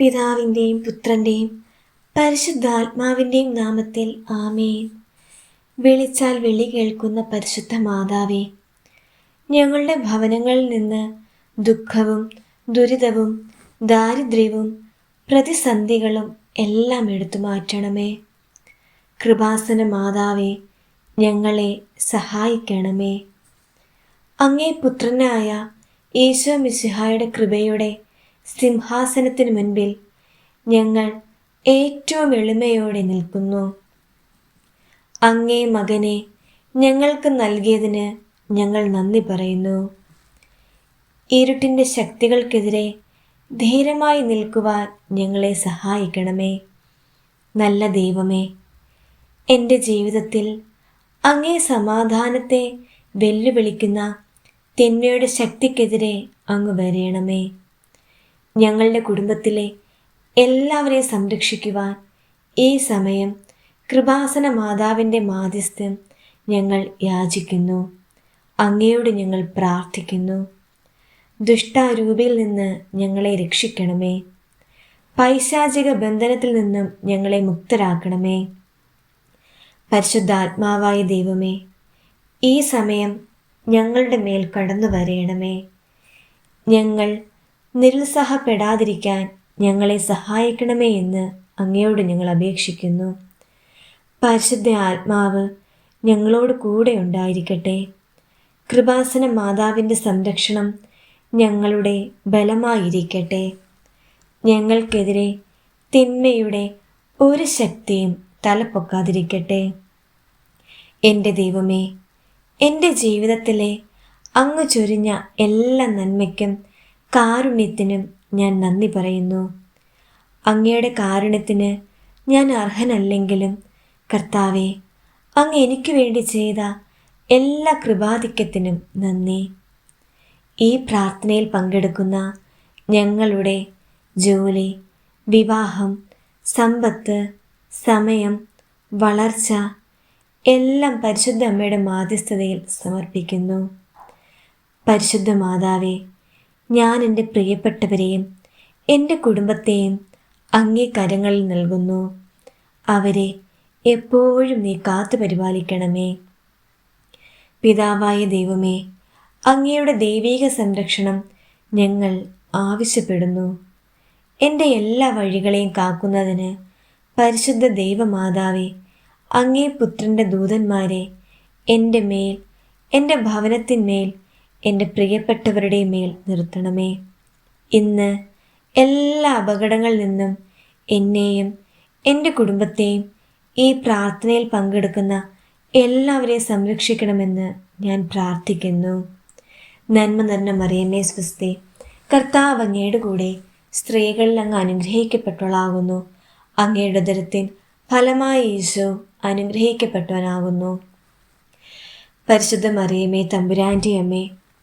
പിതാവിന്റെയും പുത്രന്റെയും പരിശുദ്ധാത്മാവിന്റെയും നാമത്തിൽ ആമേൻ. വിളിച്ചാൽ വിളി കേൾക്കുന്ന പരിശുദ്ധ മാതാവേ ഞങ്ങളുടെ ഭവനങ്ങളിൽ നിന്ന് ദുഃഖവും ദുരിതവും ദാരിദ്ര്യവും പ്രതിസന്ധികളും എല്ലാം എടുത്തു മാറ്റണമേ. കൃപാസന മാതാവേ ഞങ്ങളെ സഹായിക്കണമേ. അങ്ങേ പുത്രനായ ഈശോ മിശിഹായുടെ കൃപയുടെ സിംഹാസനത്തിന് മുൻപിൽ ഞങ്ങൾ ഏറ്റവും എളിമയോടെ നിൽക്കുന്നു. അങ്ങേ മകനെ ഞങ്ങൾക്ക് നൽകിയതിന് ഞങ്ങൾ നന്ദി പറയുന്നു. ഇരുട്ടിന്റെ ശക്തികൾക്കെതിരെ ധീരമായി നിൽക്കുവാൻ ഞങ്ങളെ സഹായിക്കണമേ. നല്ല ദൈവമേ എന്റെ ജീവിതത്തിൽ അങ്ങേ സമാധാനത്തെ വെല്ലുവിളിക്കുന്ന തിന്മയുടെ ശക്തിക്കെതിരെ അങ്ങ് വരയണമേ. ഞങ്ങളുടെ കുടുംബത്തിലെ എല്ലാവരെയും സംരക്ഷിക്കുവാൻ ഈ സമയം കൃപാസന മാതാവിന്റെ മാധ്യസ്ഥ്യം ഞങ്ങൾ യാചിക്കുന്നു. അങ്ങയോട് ഞങ്ങൾ പ്രാർത്ഥിക്കുന്നു. ദുഷ്ടാരൂപിയിൽ നിന്ന് ഞങ്ങളെ രക്ഷിക്കണമേ. പൈശാചിക ബന്ധനത്തിൽ നിന്നും ഞങ്ങളെ മുക്തരാക്കണമേ. പരിശുദ്ധാത്മാവായ ദൈവമേ ഈ സമയം ഞങ്ങളുടെ മേൽ കടന്നു വരയണമേ ഞങ്ങൾ നിരുത്സാഹപ്പെടാതിരിക്കാൻ ഞങ്ങളെ സഹായിക്കണമേ എന്ന് അങ്ങയോട് ഞങ്ങൾ അപേക്ഷിക്കുന്നു. പരിശുദ്ധ ആത്മാവ് ഞങ്ങളോട് കൂടെ ഉണ്ടായിരിക്കട്ടെ. കൃപാസന മാതാവിന്റെ സംരക്ഷണം ഞങ്ങളുടെ ബലമായിരിക്കട്ടെ. ഞങ്ങൾക്കെതിരെ തിന്മയുടെ ഒരു ശക്തിയും തലപ്പൊക്കാതിരിക്കട്ടെ എന്റെ ദൈവമേ എന്റെ ജീവിതത്തിലെ അങ്ങ് ചൊരിഞ്ഞ എല്ലാ നന്മയ്ക്കും കാരുണ്യത്തിനും ഞാൻ നന്ദി പറയുന്നു. അങ്ങയുടെ കാരുണ്യത്തിന് ഞാൻ അർഹനല്ലെങ്കിലും കർത്താവെ അങ്ങ് എനിക്ക് വേണ്ടി ചെയ്ത എല്ലാ കൃപാധിക്യത്തിനും നന്ദി. ഈ പ്രാർത്ഥനയിൽ പങ്കെടുക്കുന്ന ഞങ്ങളുടെ ജോലി വിവാഹം സമ്പത്ത് സമയം വളർച്ച എല്ലാം പരിശുദ്ധ അമ്മയുടെ മാധ്യസ്ഥതയിൽ സമർപ്പിക്കുന്നു. പരിശുദ്ധ മാതാവേ ഞാൻ എന്റെ പ്രിയപ്പെട്ടവരെയും എന്റെ കുടുംബത്തെയും അങ്ങേ കരങ്ങളിൽ നൽകുന്നു. അവരെ എപ്പോഴും നീ കാത്തു പരിപാലിക്കണമേ. പിതാവായ ദൈവമേ അങ്ങയുടെ ദൈവീക സംരക്ഷണം ഞങ്ങൾ ആവശ്യപ്പെടുന്നു. എന്റെ എല്ലാ വഴികളെയും കാക്കുന്നതിന് പരിശുദ്ധ ദൈവമാതാവേ അങ്ങേ പുത്രന്റെ ദൂതന്മാരെ എന്റെ മേൽ എന്റെ ഭവനത്തിന്മേൽ എന്റെ പ്രിയപ്പെട്ടവരുടെ മേൽ നിർത്തണമേ. ഇന്ന് എല്ലാ അപകടങ്ങളിൽ നിന്നും എന്നെയും എന്റെ കുടുംബത്തെയും ഈ പ്രാർത്ഥനയിൽ പങ്കെടുക്കുന്ന എല്ലാവരെയും സംരക്ഷിക്കണമെന്ന് ഞാൻ പ്രാർത്ഥിക്കുന്നു. നന്മ നിറഞ്ഞ മറിയമ്മേ സ്വസ്തി കർത്താവ് അങ്ങയുടെ കൂടെ സ്ത്രീകളിൽ അങ്ങ് അനുഗ്രഹിക്കപ്പെട്ടവളാകുന്നു. അങ്ങയുടെ ഉദരത്തിൻ ഫലമായി ഈശോ അനുഗ്രഹിക്കപ്പെട്ടവനാകുന്നു. പരിശുദ്ധ മറിയമേ തമ്പുരാന്റെ അമ്മേ